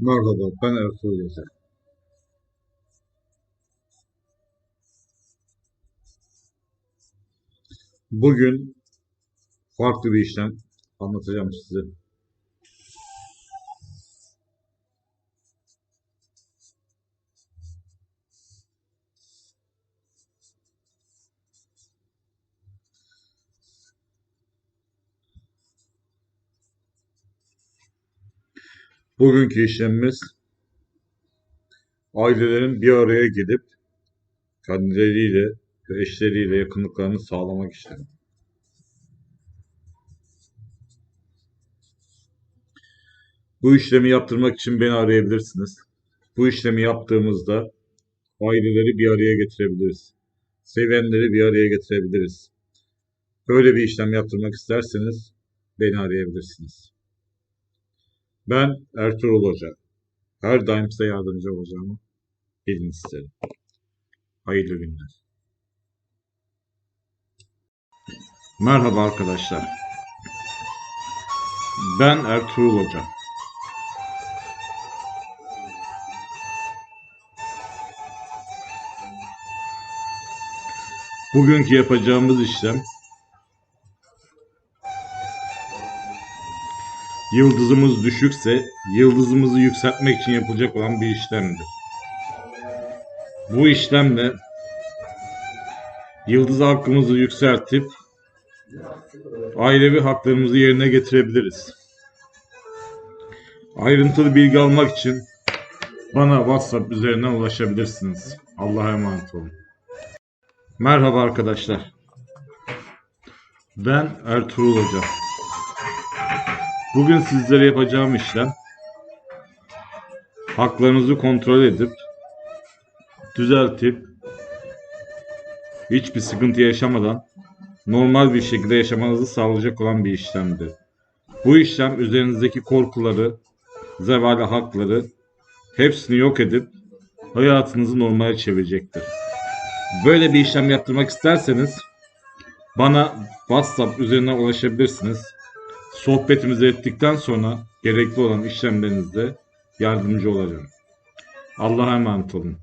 Merhaba, ben Ertuğrul Özel. Bugün farklı bir işlem anlatacağım size. Bugünkü işlemimiz ailelerin bir araya gelip kendileriyle ve eşleriyle yakınlıklarını sağlamak işlemi. Bu işlemi yaptırmak için beni arayabilirsiniz. Bu işlemi yaptığımızda aileleri bir araya getirebiliriz. Sevenleri bir araya getirebiliriz. Böyle bir işlem yaptırmak isterseniz beni arayabilirsiniz. Ben Ertuğrul Hoca. Her daim size yardımcı olacağımı bilin isterim. Hayırlı günler. Merhaba arkadaşlar. Ben Ertuğrul Hoca. Bugünkü yapacağımız işlem yıldızımız düşükse yıldızımızı yükseltmek için yapılacak olan bir işlemdir. Bu işlemle yıldız hakkımızı yükseltip ailevi haklarımızı yerine getirebiliriz. Ayrıntılı bilgi almak için bana WhatsApp üzerinden ulaşabilirsiniz. Allah'a emanet olun. Merhaba arkadaşlar. Ben Ertuğrul Hoca. Bugün sizlere yapacağım işlem haklarınızı kontrol edip düzeltip hiçbir sıkıntı yaşamadan normal bir şekilde yaşamanızı sağlayacak olan bir işlemdir. Bu işlem üzerinizdeki korkuları, zevali hakları hepsini yok edip hayatınızı normale çevirecektir. Böyle bir işlem yaptırmak isterseniz bana WhatsApp üzerinden ulaşabilirsiniz. Sohbetimizi ettikten sonra gerekli olan işlemlerinizde yardımcı olacağım. Allah'a emanet olun.